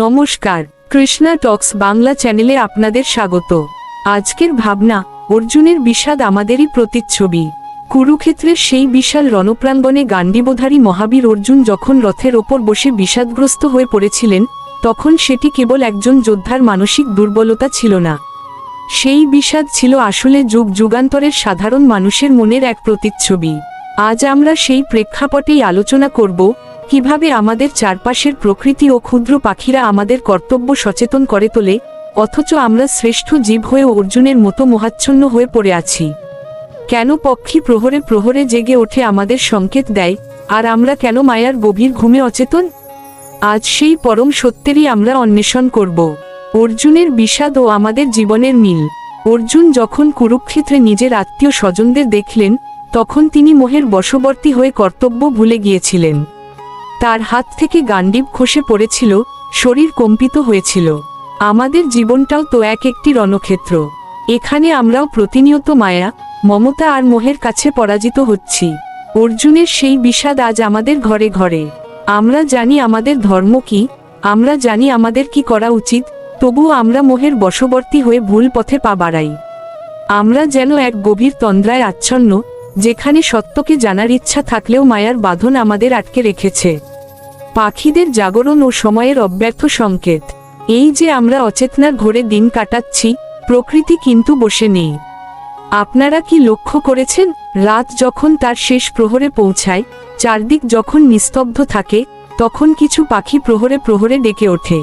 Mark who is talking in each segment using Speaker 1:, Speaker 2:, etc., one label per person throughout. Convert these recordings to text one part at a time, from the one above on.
Speaker 1: নমস্কার, কৃষ্ণা টক্স বাংলা চ্যানেলে আপনাদের স্বাগত। আজকের ভাবনা, অর্জুনের বিষাদ আমাদেরই প্রতিচ্ছবি। কুরুক্ষেত্রের সেই বিশাল রণপ্রাঙ্গণে গান্ডীবধারী মহাবীর অর্জুন যখন রথের ওপর বসে বিষাদগ্রস্ত হয়ে পড়েছিলেন, তখন সেটি কেবল একজন যোদ্ধার মানসিক দুর্বলতা ছিল না। সেই বিষাদ ছিল আসলে যুগ যুগান্তরের সাধারণ মানুষের মনের এক প্রতিচ্ছবি। আজ আমরা সেই প্রেক্ষাপটেই আলোচনা করব কীভাবে আমাদের চারপাশের প্রকৃতি ও ক্ষুদ্র পাখিরা আমাদের কর্তব্য সচেতন করে তোলে, অথচ আমরা শ্রেষ্ঠ জীব হয়ে অর্জুনের মতো মহাচ্ছন্ন হয়ে পড়ে আছি। কেন পক্ষী প্রহরে প্রহরে জেগে ওঠে আমাদের সংকেত দেয়, আর আমরা কেন মায়ার গভীর ঘুমে অচেতন? আজ সেই পরম সত্যেরই আমরা অন্বেষণ করব। অর্জুনের বিষাদ ও আমাদের জীবনের মিল। অর্জুন যখন কুরুক্ষেত্রে নিজের আত্মীয় স্বজনদের দেখলেন, তখন তিনি মোহের বশবর্তী হয়ে কর্তব্য ভুলে গিয়েছিলেন। তার হাত থেকে গান্ডীব খসে পড়েছিল, শরীর কম্পিত হয়েছিল। আমাদের জীবনটাও তো এক একটি রণক্ষেত্র। এখানে আমরাও প্রতিনিয়ত মায়া, মমতা আর মোহের কাছে পরাজিত হচ্ছি। অর্জুনের সেই বিষাদ আজ আমাদের ঘরে ঘরে। আমরা জানি আমাদের ধর্ম কি, আমরা জানি আমাদের কি করা উচিত, তবুও আমরা মোহের বশবর্তী হয়ে ভুল পথে পা বাড়াই। আমরা যেন এক গভীর তন্দ্রায় আচ্ছন্ন, যেখানে সত্যকে জানার ইচ্ছা থাকলেও মায়ার বাঁধন আমাদের আটকে রেখেছে। পাখিদের জাগরণ ও সময়ের অব্যর্থ সংকেত। এই যে আমরা অচেতনার ঘোরে দিন কাটাচ্ছি, প্রকৃতি কিন্তু বসে নেই। আপনারা কি লক্ষ্য করেছেন, রাত যখন তার শেষ প্রহরে পৌঁছায়, চারদিক যখন নিস্তব্ধ থাকে, তখন কিছু পাখি প্রহরে প্রহরে ডেকে ওঠে।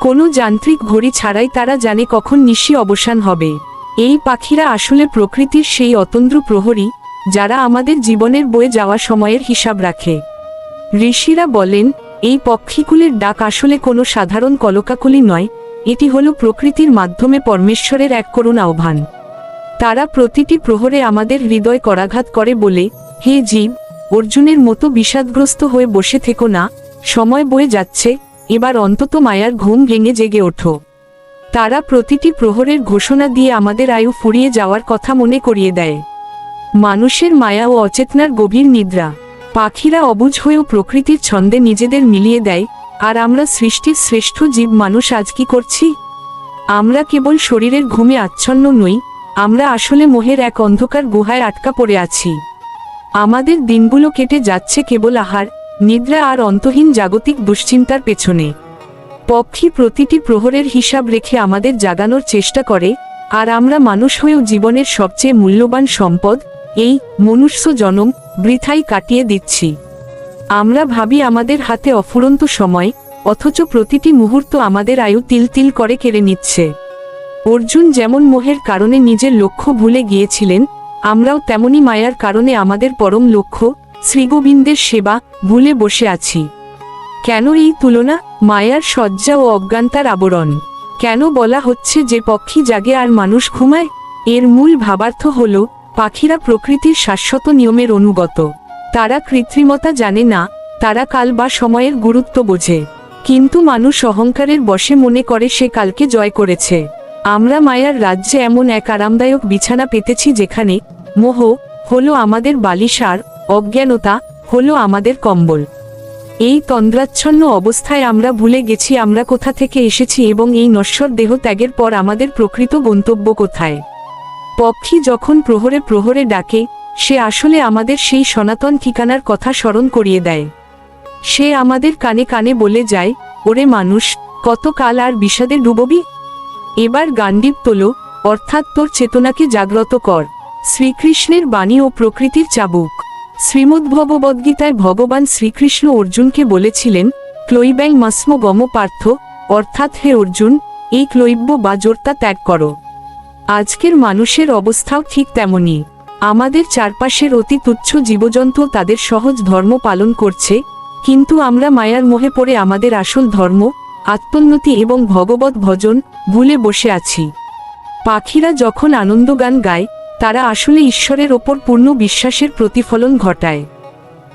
Speaker 1: কোনো যান্ত্রিক ঘড়ি ছাড়াই তারা জানে কখন নিশি অবসান হবে। এই পাখিরা আসলে প্রকৃতির সেই অতন্দ্র প্রহরী, যারা আমাদের জীবনের বয়ে যাওয়া সময়ের হিসাব রাখে। ঋষিরা বলেন, এই পক্ষীকুলের ডাক আসলে কোনো সাধারণ কলকাকলি নয়, এটি হলো প্রকৃতির মাধ্যমে পরমেশ্বরের এক করুণ আহ্বান। তারা প্রতিটি প্রহরে আমাদের হৃদয় করাঘাত করে বলে, হে জীব, অর্জুনের মতো বিষাদগ্রস্ত হয়ে বসে থেকো না, সময় বয়ে যাচ্ছে, এবার অন্তত মায়ার ঘুম ভেঙে জেগে ওঠো। তারা প্রতিটি প্রহরের ঘোষণা দিয়ে আমাদের আয়ু ফুরিয়ে যাওয়ার কথা মনে করিয়ে দেয়। মানুষের মায়া ও অচেতনার গভীর নিদ্রা। পাখিরা অবুঝ হয়েও প্রকৃতির ছন্দে নিজেদের মিলিয়ে দেয়, আর আমরা সৃষ্টির শ্রেষ্ঠ জীব মানুষ আজ কি করছি? আমরা কেবল শরীরের ঘুমে আচ্ছন্ন নই, আমরা আসলে মোহের এক অন্ধকার গুহায় আটকা পড়ে আছি। আমাদের দিনগুলো কেটে যাচ্ছে কেবল আহার, নিদ্রা আর অন্তহীন জাগতিক দুশ্চিন্তার পেছনে। পক্ষী প্রতিটি প্রহরের হিসাব রেখে আমাদের জাগানোর চেষ্টা করে, আর আমরা মানুষ হয়েও জীবনের সবচেয়ে মূল্যবান সম্পদ, এই মনুষ্য জনম বৃথাই কাটিয়ে দিচ্ছি। আমরা ভাবি আমাদের হাতে অফুরন্ত সময়, অথচ প্রতিটি মুহূর্ত আমাদের আয়ু তিল তিল করে কেড়ে নিচ্ছে। অর্জুন যেমন মোহের কারণে নিজের লক্ষ্য ভুলে গিয়েছিলেন, আমরাও তেমনি মায়ার কারণে আমাদের পরম লক্ষ্য, শ্রীগোবিন্দের সেবা, ভুলে বসে আছি। কেন এই তুলনা? মায়ার সজ্জা ও অজ্ঞানতার আবরণ। কেন বলা হচ্ছে যে পক্ষী জাগে আর মানুষ ঘুমায়? এর মূল ভাবার্থ হল পাখিরা প্রকৃতির শাশ্বত নিয়মের অনুগত। তারা কৃত্রিমতা জানে না, তারা কাল বা সময়ের গুরুত্ব বোঝে। কিন্তু মানুষ অহংকারের বশে মনে করে সে কালকে জয় করেছে। আমরা মায়ার রাজ্যে এমন এক আরামদায়ক বিছানা পেতেছি যেখানে মোহ হলো আমাদের বালিশার, অজ্ঞানতা হলো আমাদের কম্বল। এই তন্দ্রাচ্ছন্ন অবস্থায় আমরা ভুলে গেছি আমরা কোথা থেকে এসেছি এবং এই নশ্বর দেহ ত্যাগের পর আমাদের প্রকৃত গন্তব্য কোথায়। পক্ষী যখন প্রহরে প্রহরে ডাকে, সে আসলে আমাদের সেই সনাতন ঠিকানার কথা স্মরণ করিয়ে দেয়। সে আমাদের কানে কানে বলে যায়, ওরে মানুষ, কত কাল আর বিষাদে ডুববি? এবার গান্ডীব তোলো, অর্থাৎ তোর চেতনাকে জাগ্রত কর। শ্রীকৃষ্ণের বাণী ও প্রকৃতির চাবুক। শ্রীমদ্ভগবদ্গীতায় ভগবান শ্রীকৃষ্ণ অর্জুনকে বলেছিলেন, ক্লৈব্যাং মাস্ম গম পার্থ, অর্থাৎ হে অর্জুন, এই ক্লৈব্য বা জোরতা ত্যাগ করো। আজকের মানুষের অবস্থাও ঠিক তেমনই। আমাদের চারপাশের অতি তুচ্ছ জীবজন্তু তাদের সহজ ধর্ম পালন করছে, কিন্তু আমরা মায়ার মোহে পড়ে আমাদের আসল ধর্ম, আত্মোন্নতি এবং ভগবত ভজন ভুলে বসে আছি। পাখিরা যখন আনন্দগান গায়, তারা আসলে ঈশ্বরের ওপর পূর্ণ বিশ্বাসের প্রতিফলন ঘটায়।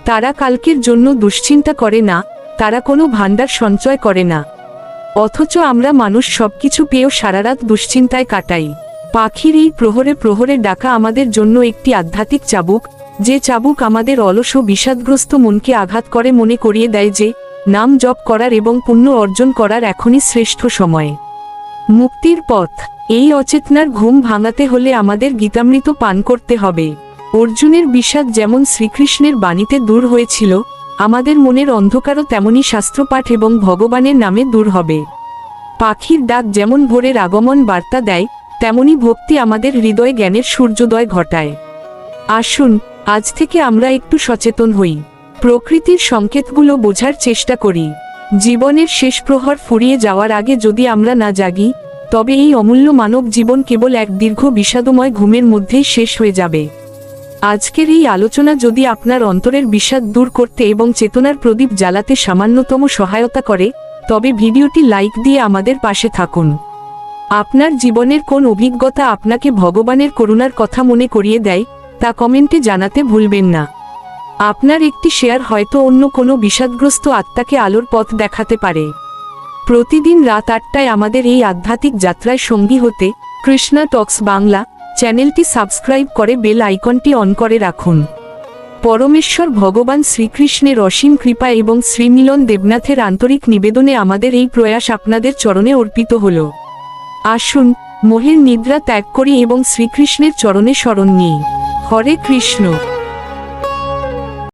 Speaker 1: তারা কালকের জন্য দুশ্চিন্তা করে না, তারা কোনো ভাণ্ডার সঞ্চয় করে না। অথচ আমরা মানুষ সবকিছু পেয়েও সারারাত দুশ্চিন্তায় কাটাই। পাখির এই প্রহরে প্রহরে ডাকা আমাদের জন্য একটি আধ্যাত্মিক চাবুক, যে চাবুক আমাদের অলস ও বিষাদগ্রস্ত মনকে আঘাত করে মনে করিয়ে দেয় যে, নাম জপ করার এবং পুণ্য অর্জন করার এখনই শ্রেষ্ঠ সময়। মুক্তির পথ, এই অচেতনার ঘুম ভাঙাতে হলে আমাদের গীতামৃত পান করতে হবে। অর্জুনের বিষাদ যেমন শ্রীকৃষ্ণের বাণীতে দূর হয়েছিল, আমাদের মনের অন্ধকারও তেমনই শাস্ত্রপাঠ এবং ভগবানের নামে দূর হবে। পাখির ডাক যেমন ভোরের আগমন বার্তা দেয় তেমনি ভক্তি আমাদের হৃদয় জ্ঞানের সূর্যোদয় ঘটায়। আসুন, আজ থেকে আমরা একটু সচেতন হই। প্রকৃতির সংকেতগুলো বোঝার চেষ্টা করি। জীবনের শেষ প্রহর ফুরিয়ে যাওয়ার আগে যদি আমরা না জাগি, তবে এই অমূল্য মানব জীবন কেবল এক দীর্ঘ বিষাদময় ঘুমের মধ্যেই শেষ হয়ে যাবে। আজকের এই আলোচনা যদি আপনার অন্তরের বিষাদ দূর করতে এবং চেতনার প্রদীপ জ্বালাতে সামান্যতম সহায়তা করে, তবে ভিডিওটি লাইক দিয়ে আমাদের পাশে থাকুন। আপনার জীবনের কোন অভিজ্ঞতা আপনাকে ভগবানের করুণার কথা মনে করিয়ে দেয়, তা কমেন্টে জানাতে ভুলবেন না। আপনার একটি শেয়ার হয়তো অন্য কোনো বিষাদগ্রস্ত আত্মাকে আলোর পথ দেখাতে পারে। প্রতিদিন রাত আটটায় আমাদের এই আধ্যাত্মিক যাত্রায় সঙ্গী হতে কৃষ্ণা টক্স বাংলা চ্যানেলটি সাবস্ক্রাইব করে বেল আইকনটি অন করে রাখুন। পরমেশ্বর ভগবান শ্রীকৃষ্ণের অসীম কৃপা এবং শ্রীমিলন দেবনাথের আন্তরিক নিবেদনে আমাদের এই প্রয়াস আপনাদের চরণে অর্পিত হল। আসুন মোহের নিদ্রা ত্যাগ করি এবং শ্রীকৃষ্ণের চরণে স্মরণ নিই। হরে কৃষ্ণ।